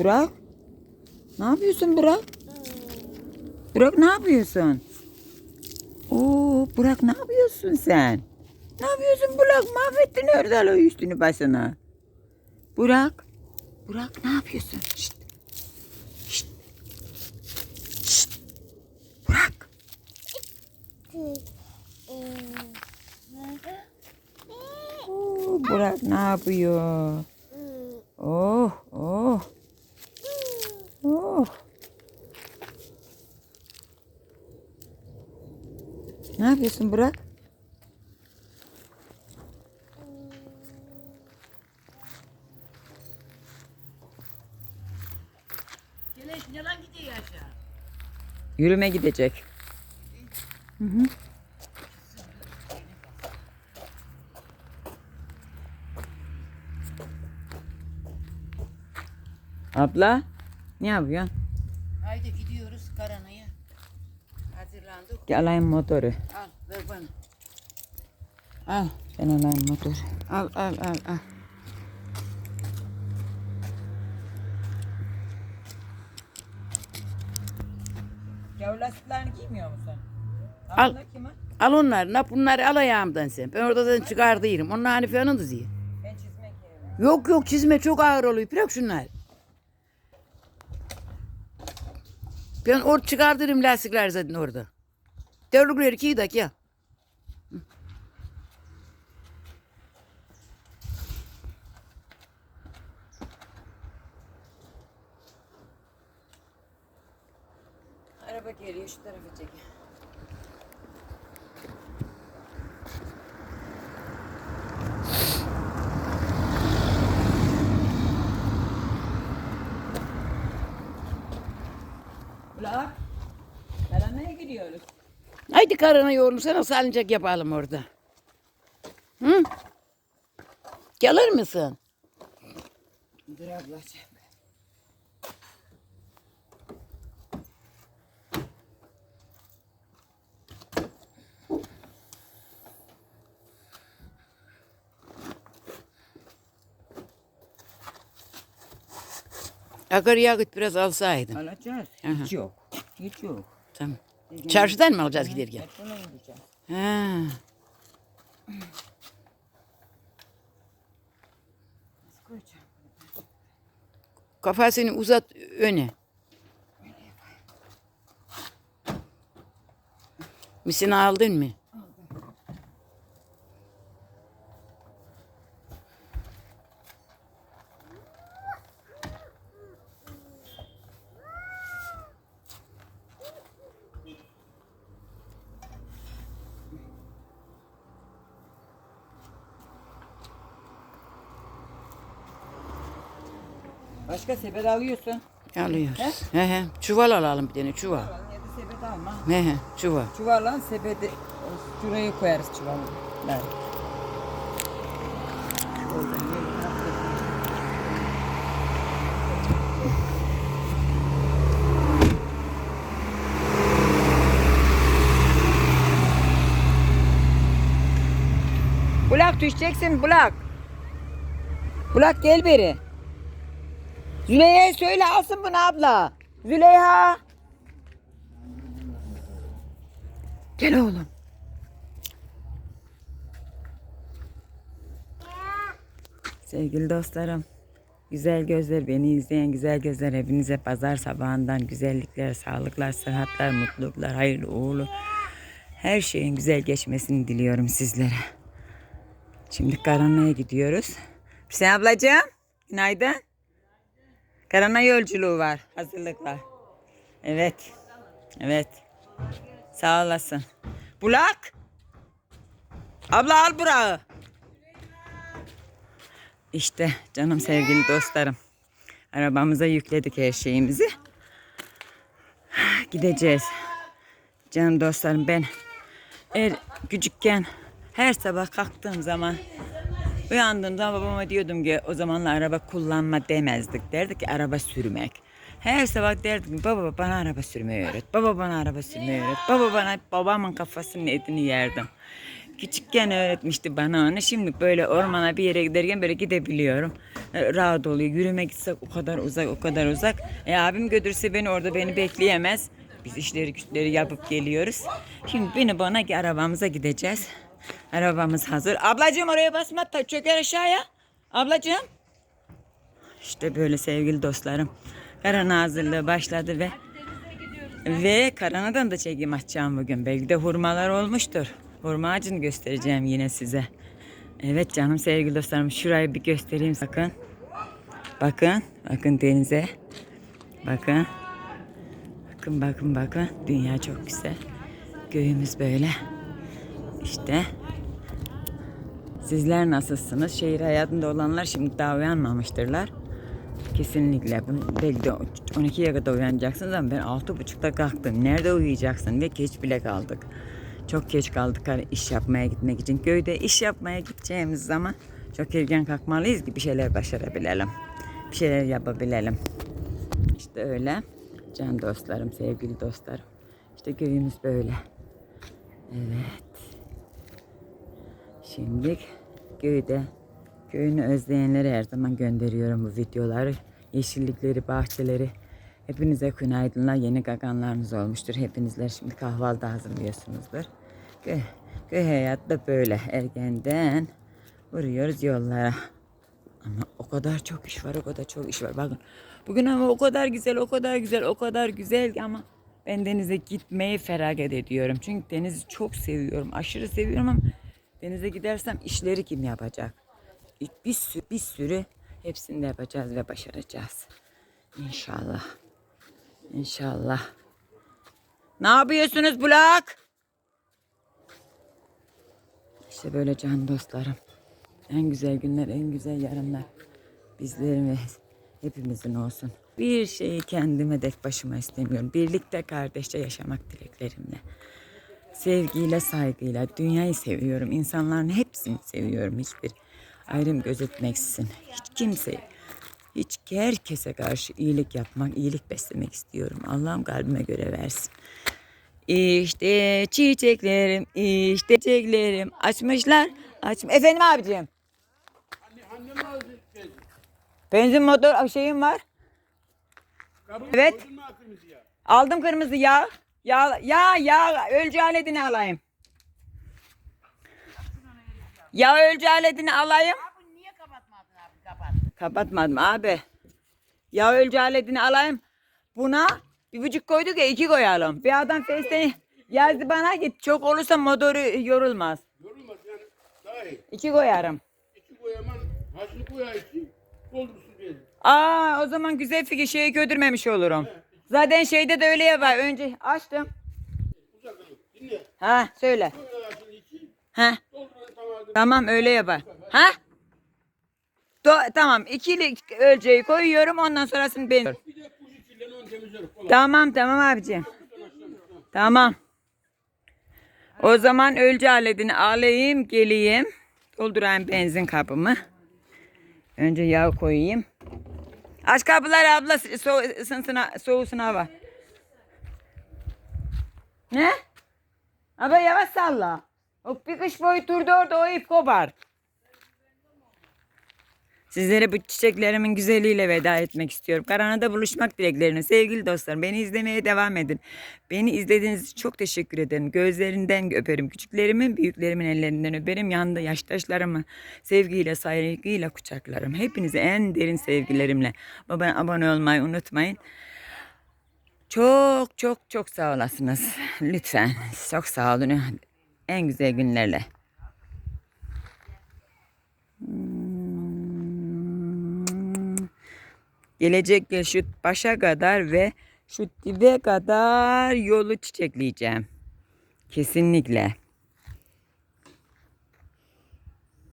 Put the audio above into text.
Burak. Ne yapıyorsun Burak? Burak ne yapıyorsun? Oo Burak ne yapıyorsun sen? Ne yapıyorsun Burak? Mahvettin Erdal o üstünü başına. Burak. Burak ne yapıyorsun? Şşt. Oo, Burak ne yapıyor? Oh. Oh. Ne yapıyorsun Burak? Geleş ne lan gidiyor aşağı? Yürüme gidecek. Hı hı. Abla, ne yapıyorsun? Haydi gidiyoruz Karana'ya. Hazırlandık. Gel alayım motoru. Al ver bana. Al. Ben alayım motoru. Al al al al. Yavlasıklarını giymiyor musun? Al. Al onları. Ne bunları al ayağımdan sen. Ben oradan çıkardıyım. Onlar hani falan da diye. Ben çizmek yerine. Yok yok çizme çok ağır oluyor. Bırak şunlar. Ben orada çıkardırım lastikler zaten orada. Devrekleri iki dakika geliyor şu tarafa çek. Ulan, Karanaya gidiyoruz. Haydi karına yoğurun sana salıncak yapalım orada. Hı? Gelir misin? Dur ablacığım. Akaryakıt biraz alsaydın. Alacağız. Aha. Hiç yok. Hiç yok. Tamam. Çarşıdan mı alacağız giderken? Ha. Kafasını uzat öne. Misini aldın mı? Başka sepet alıyorsun. Alıyoruz. He he. Çuval alalım bir tane çuval. Ya da sepet alma. He he. Çuval. Çuvalla sepeti şuraya koyarız çuvalları. Bulak düşeceksin Bulak. Bulak gel beri. Züleyha'ya söyle alsın bunu abla. Züleyha. Gel oğlum. Sevgili dostlarım, güzel gözler beni izleyen güzel gözler hepinize pazar sabahından güzellikler, sağlıklar, sıhhatler, mutluluklar, hayırlı uğurlu her şeyin güzel geçmesini diliyorum sizlere. Şimdi Karanlı'ya gidiyoruz. Hüseyin ablacığım, günaydın. Karanlığa yolculuğu var, hazırlıklar. Evet, evet. Sağ olasın. Bulak. Abla al Burak'ı. İşte canım sevgili dostlarım. Arabamıza yükledik her şeyimizi. Gideceğiz. Canım dostlarım ben er, küçükken her sabah kalktığım zaman uyandığım zaman babama diyordum ki o zamanlar araba kullanma demezdik. Derdik ki araba sürmek. Her sabah derdim ki baba bana araba sürmeyi öğret. Baba bana araba sürmeyi öğret. Baba bana babamın kafasının etini yerdim. Küçükken öğretmişti bana onu. Şimdi böyle ormana bir yere giderken böyle gidebiliyorum. E, Rahat oluyor. Yürüme gitsek o kadar uzak o kadar uzak. E, abim götürse beni orada beni bekleyemez. Biz işleri güçleri yapıp geliyoruz. Şimdi beni bana ki arabamıza gideceğiz. Arabamız hazır. Ablacığım oraya basma çöker aşağıya. Ablacığım. İşte böyle sevgili dostlarım. Karana hazırlığı başladı ve ve karanadan da çekim açacağım bugün. Belki de hurmalar olmuştur. Hurma ağacını göstereceğim yine size. Evet canım sevgili dostlarım şurayı bir göstereyim sakın. Bakın, bakın denize. Bakın. Bakın bakın bakın. Dünya çok güzel. Göğümüz böyle. İşte. Sizler nasılsınız? Şehir hayatında olanlar şimdi daha uyanmamıştırlar. Kesinlikle. Belki de 12'ye kadar uyanacaksınız ama ben 6.30'da kalktım. Nerede uyuyacaksın? Ve geç bile kaldık. Çok geç kaldık hani iş yapmaya gitmek için. Köyde iş yapmaya gideceğimiz zaman çok erken kalkmalıyız ki bir şeyler başarabilelim. Bir şeyler yapabilelim. İşte öyle. Can dostlarım, sevgili dostlarım. İşte köyümüz böyle. Evet. Şimdi köyde köyünü özleyenlere her zaman gönderiyorum bu videoları. Yeşillikleri, bahçeleri. Hepinize günaydınlar. Yeni kakanlarınız olmuştur. Hepinizler şimdi kahvaltı hazırlıyorsunuzdur. Köy, köy hayatı da böyle. Ergenden vuruyoruz yollara. Ama o kadar çok iş var, o kadar çok iş var. Bakın bugün ama o kadar güzel, o kadar güzel, o kadar güzel ama ben denize gitmeyi feragat ediyorum. Çünkü denizi çok seviyorum, aşırı seviyorum ama denize gidersem işleri kim yapacak? Bir sürü, bir sürü hepsini de yapacağız ve başaracağız. İnşallah. İnşallah. Ne yapıyorsunuz Bulak? İşte böyle can dostlarım. En güzel günler, en güzel yarınlar bizlerin ve hepimizin olsun. Bir şeyi kendime tek başıma istemiyorum. Birlikte kardeşçe yaşamak dileklerimle. Sevgiyle, saygıyla dünyayı seviyorum. İnsanların hepsini seviyorum. Hiçbir ayrım gözetmeksizin. Hiç kimseyi, hiç herkese karşı iyilik yapmak, iyilik beslemek istiyorum. Allah'ım kalbime göre versin. İşte çiçeklerim, işte çiçeklerim açmışlar. Aç Efendim abicim. Benzin motor şeyim var. Evet. Aldım kırmızı yağ. Yağ, yağ, yağ ölçü aletini alayım. Yağ ölçü aletini alayım. Abi niye kapatmadın abi kapat. Kapatmadım abi. Yağ ölçü aletini alayım. Buna bir buçuk koyduk ya iki koyalım. Bir adam Face'ten yazdı bana git çok olursa motoru yorulmaz. Yorulmaz yani daha iyi. İki koyarım. İki koyaman haşlı koya içi doldursun diye. Aa o zaman güzel fikir şeyi götürmemiş olurum. Zaten şeyde de öyle yapar. Önce açtım. Ha söyle. Ha tamam. öyle yapar. Ha? Do- tamam ikili ölçeği koyuyorum ondan sonrasını ben. Tamam tamam abicim. Tamam. O zaman ölçü aletini alayım geleyim. Doldurayım benzin kapımı. Önce yağ koyayım. Aç kapıları abla so ısınsın, soğusun hava. Ne? Abla yavaş salla. O bir kış boyu durdu orada o ip kopar. Sizlere bu çiçeklerimin güzeliyle veda etmek istiyorum. Karanada buluşmak dileklerini sevgili dostlarım. Beni izlemeye devam edin. Beni izlediğiniz için çok teşekkür ederim. Gözlerinden öperim. Küçüklerimin, büyüklerimin ellerinden öperim. Yanında yaştaşlarımı sevgiyle, saygıyla kucaklarım. Hepinize en derin sevgilerimle. Bana abone olmayı unutmayın. Çok çok çok sağ olasınız. Lütfen. Çok sağ olun. En güzel günlerle. Gelecek yıl şu başa kadar ve şu dibe kadar yolu çiçekleyeceğim. Kesinlikle.